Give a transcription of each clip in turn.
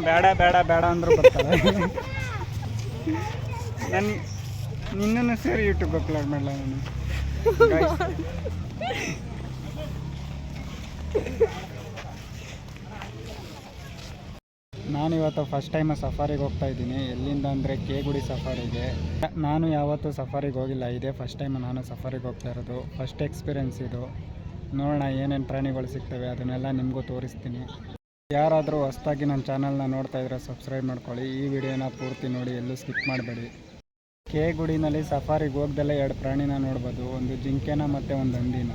ನಾನು ಬೇಡ ಬೇಡ ಬೇಡ ಅಂದ್ರೆ ಬರ್ತಾರೆ. ನಾನು ನಿನ್ನನ್ನು ಸೇರಿ ಯೂಟ್ಯೂಬ್ ಅಪ್ಲೋಡ್ ಮಾಡಲ್ಲ ನಾನು? ನಾನು ಇವತ್ತು ಫಸ್ಟ್ ಟೈಮ್ ಸಫಾರಿಗೆ ಹೋಗ್ತಾ ಇದ್ದೀನಿ. ಎಲ್ಲಿಂದ ಅಂದರೆ ಕೇಗುಡಿ ಸಫಾರಿಗೆ ನಾನು ಯಾವತ್ತೂ ಸಫಾರಿಗೆ ಹೋಗಿಲ್ಲ. ಇದೇ ಫಸ್ಟ್ ಟೈಮ್ ನಾನು ಸಫಾರಿಗೆ ಹೋಗ್ತಾ ಇರೋದು. ಫಸ್ಟ್ ಎಕ್ಸ್ಪೀರಿಯೆನ್ಸ್ ಇದು. ನೋಡೋಣ ಏನೇನು ಪ್ರಾಣಿಗಳು ಸಿಗ್ತವೆ, ಅದನ್ನೆಲ್ಲ ನಿಮಗೂ ತೋರಿಸ್ತೀನಿ. ಯಾರಾದರೂ ಹೊಸ್ದಾಗಿ ನನ್ನ ಚಾನಲ್ನ ನೋಡ್ತಾ ಇದ್ರೆ ಸಬ್ಸ್ಕ್ರೈಬ್ ಮಾಡ್ಕೊಳ್ಳಿ. ಈ ವಿಡಿಯೋನ ಪೂರ್ತಿ ನೋಡಿ, ಎಲ್ಲೂ ಸ್ಕಿಪ್ ಮಾಡಬೇಡಿ. ಕೆ ಗುಡಿನಲ್ಲಿ ಸಫಾರಿಗೆ ಹೋಗ್ದಲ್ಲೇ ಎರಡು ಪ್ರಾಣಿನ ನೋಡ್ಬೋದು. ಒಂದು ಜಿಂಕೆನ ಮತ್ತು ಒಂದು ಹಂದಿನ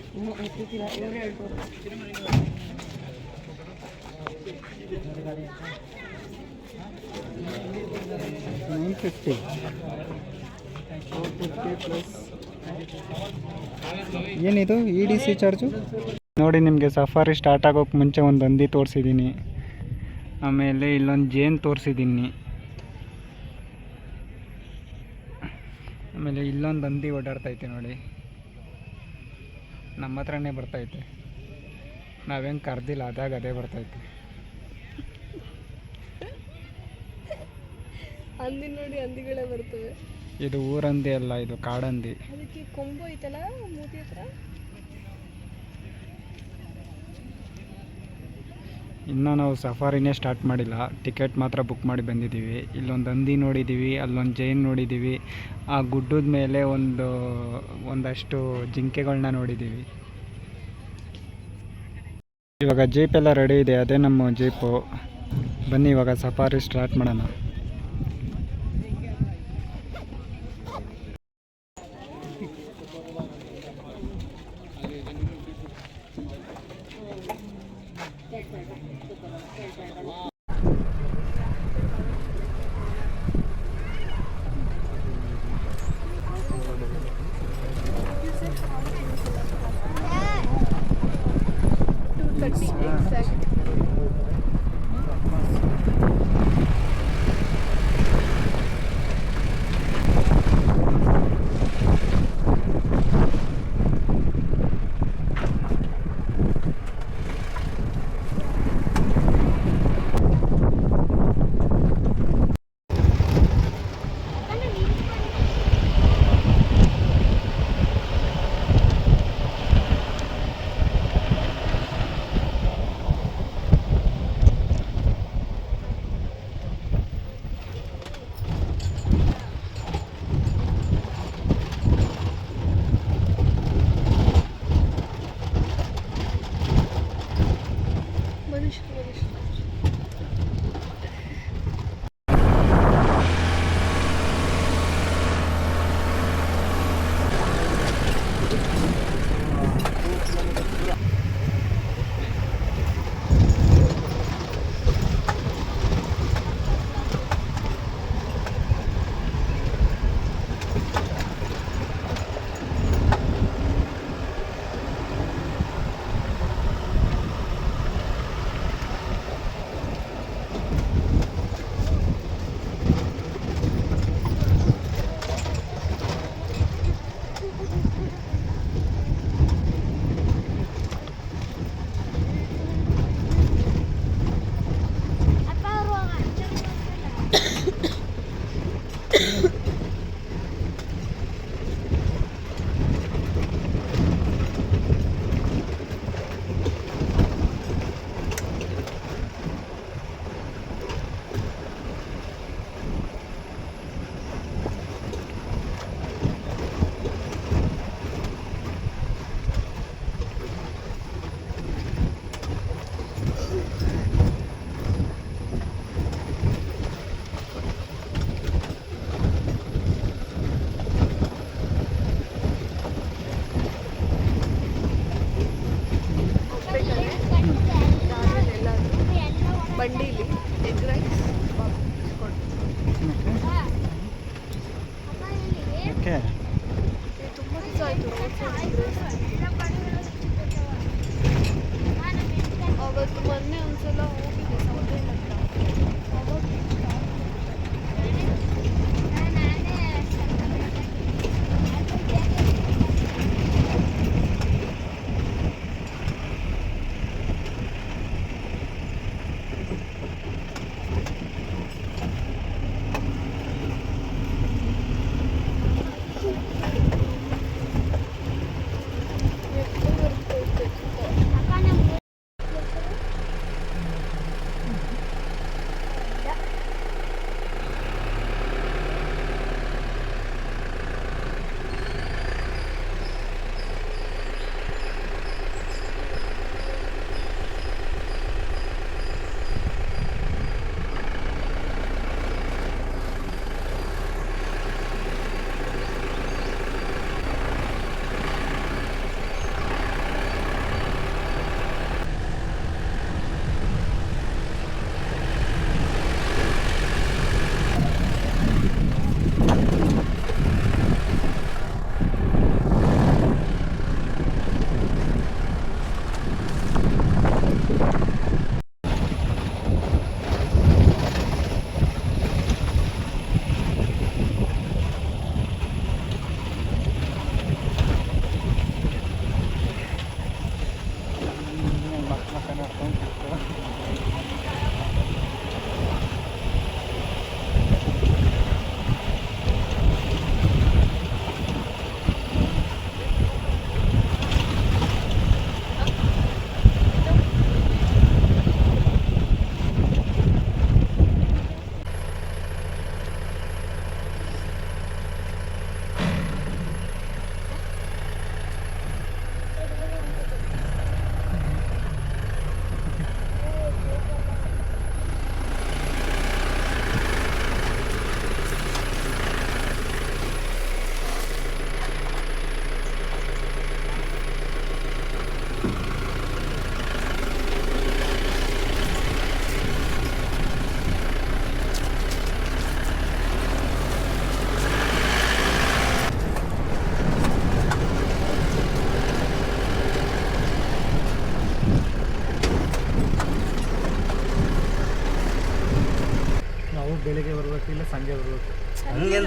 ಫಿಫ್ಟಿ. ಏನಿದು? ಇ ಡಿ ಸಿ ಚಾರ್ಜು ನೋಡಿ, ನಿಮಗೆ ಸಫಾರಿ ಸ್ಟಾರ್ಟ್ ಆಗೋಕ್ಕೆ ಮುಂಚೆ ಒಂದು ಹಂದಿ ತೋರಿಸಿದ್ದೀನಿ ಆಮೇಲೆ ಇಲ್ಲೊಂದು ಜೇನು ತೋರಿಸಿದ್ದೀನಿ ಆಮೇಲೆ ಇಲ್ಲೊಂದು ಹಂದಿ ಓಡಾಡ್ತೈತೆ ನೋಡಿ. ನಮ್ಮ ಹತ್ರನೇ ಬರ್ತೈತೆ ನಾವೇನು ಕರ್ದಿಲ್ಲ ಅದಾಗ ಅದೇ ಬರ್ತೈತೆ ಹಂದಿ ನೋಡಿ ಹಂದಿಗಳೇ ಬರ್ತವೆ. ಇದು ಊರಂದಿ ಅಲ್ಲ ಇದು ಕಾಡಂದಿ. ಅದಕ್ಕೆ ಕೊಂಬು ಐತಲ್ಲ ಮೂತಿ ಹತ್ರ? ಇನ್ನೂ ನಾವು ಸಫಾರಿನೇ ಸ್ಟಾರ್ಟ್ ಮಾಡಿಲ್ಲ. ಟಿಕೆಟ್ ಮಾತ್ರ ಬುಕ್ ಮಾಡಿ ಬಂದಿದ್ದೀವಿ. ಇಲ್ಲೊಂದು ಹಂದಿ ನೋಡಿದ್ದೀವಿ, ಅಲ್ಲೊಂದು ಜೈನ್ ನೋಡಿದ್ದೀವಿ. ಆ ಗುಡ್ಡದ ಮೇಲೆ ಒಂದು, ಒಂದಷ್ಟು ಜಿಂಕೆಗಳನ್ನ ನೋಡಿದ್ದೀವಿ. ಇವಾಗ ಜೀಪ್ ಎಲ್ಲ ರೆಡಿ ಇದೆ. ಅದೇ ನಮ್ಮ ಜೀಪು ಬನ್ನಿ, ಇವಾಗ ಸಫಾರಿ ಸ್ಟಾರ್ಟ್ ಮಾಡೋಣ.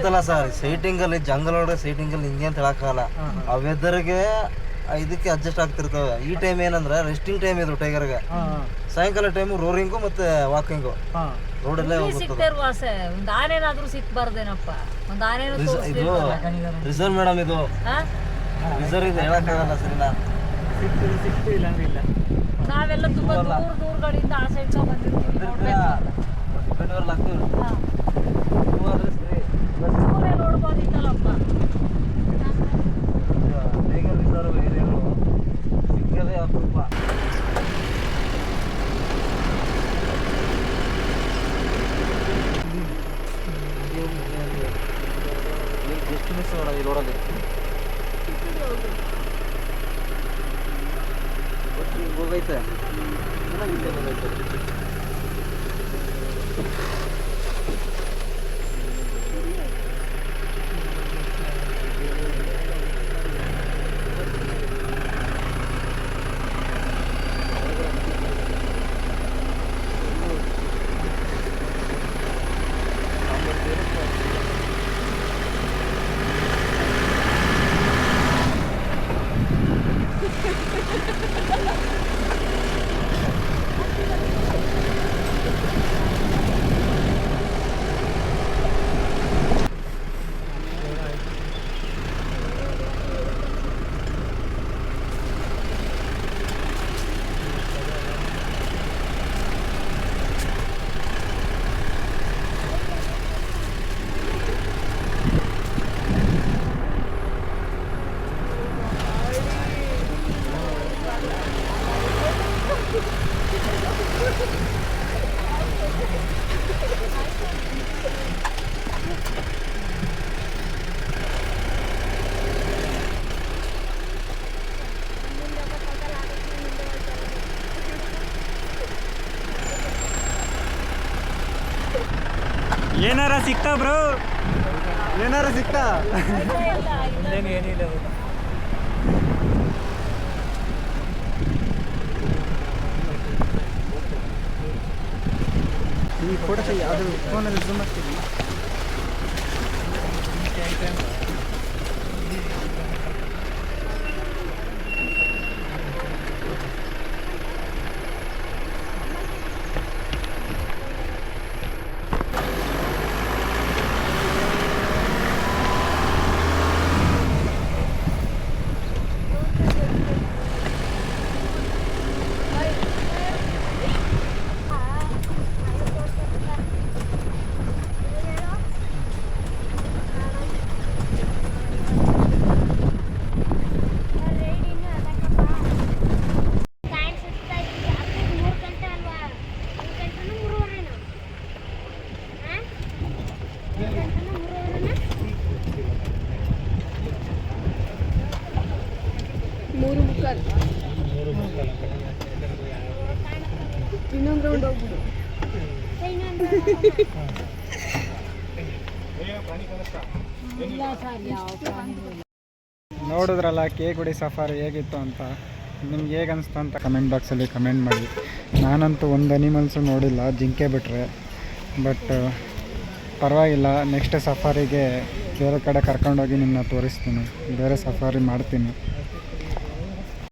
ಹಂಗೆಂತಲ್ಲ ಸರ್ ಸೈಟಿಂಗಲ್ಲಿ ಜಂಗಲ್ ಒಳಗಡೆ ಸೈಟಿಂಗಲ್ಲಿ ಹಿಂಗೆ ಅಂತ ಹೇಳಕ್ಕಾಗಲ್ಲ. ಆ ವೆದರ್ಗೆ ಇದಕ್ಕೆ ಅಡ್ಜಸ್ಟ್ ಆಗ್ತಿರ್ತವೆ. ಈ ಟೈಮ್ ಏನಂದ್ರೆ ರೆಸ್ಟಿಂಗ್ ಟೈಮ್ ಇದು ಟೈಗರ್ಗೆ. ಸಾಯಂಕಾಲ ಟೈಮ್ ರೋರಿಂಗು ಮತ್ತೆ ವಾಕಿಂಗು ರೋಡ್ ರೋಡಲ್ಲೇ ಹೋಗುತ್ತದೆ ಸಿಗ್ತೇರ್ ವಾಸೆ ಒಂದ್ ಆನೆನಾದ್ರೂ ಸಿಕ್ಬಾರ್ದೇನಪ್ಪ ಒಂದ್ ಆನೆನೂ ಇದು ರಿಸರ್ವ್ ಮೇಡಮ್ ಇದು. ಹಾ ರಿಸರ್ವ್ ಇದು ಹೇಳಕ್ಕಾಗಲ್ಲ ಸರಿನಾ ಸಿಕ್ತು ಸಿಕ್ತು ಇಲ್ಲ ಅಂದ್ರೆ ಇಲ್ಲ. ನಾವೆಲ್ಲ ತುಂಬಾ ದೂರ ದೂರಗಳಿಂದ ಆ ಸೈಡ್ ಬಂದಿರ್ತೀವಿ. ಹೋಗೈತೆ ಚೆನ್ನಾಗಿದೆ ಹೋಗೈತೆ ಏನಾರ ಸಿಕ್ತಾ ಬ್ರೋ? ಏನಾರ ಸಿಕ್ತಾ? ಈ ಫೋಟೋ ಅದು ಫೋನಲ್ಲಿ ಜೂಮ್ ಆಗ್ತೀವಿ ನೋಡಿದ್ರಲ್ಲ ಕೇಗುಡಿ ಸಫಾರಿ ಹೇಗಿತ್ತು ಅಂತ? ನಿಮ್ಗೆ ಹೇಗೆ ಅನಿಸ್ತು ಅಂತ ಕಮೆಂಟ್ ಬಾಕ್ಸಲ್ಲಿ ಕಮೆಂಟ್ ಮಾಡಿ. ನಾನಂತೂ ಒಂದು ಅನಿಮಲ್ಸು ನೋಡಿಲ್ಲ, ಜಿಂಕೆ ಬಿಟ್ಟರೆ ಬಟ್ ಪರವಾಗಿಲ್ಲ ನೆಕ್ಸ್ಟ್ ಸಫಾರಿಗೆ ಬೇರೆ ಕಡೆ ಕರ್ಕೊಂಡೋಗಿ ನಿಮ್ಮನ್ನ ತೋರಿಸ್ತೀನಿ. ಬೇರೆ ಸಫಾರಿ ಮಾಡ್ತೀನಿ.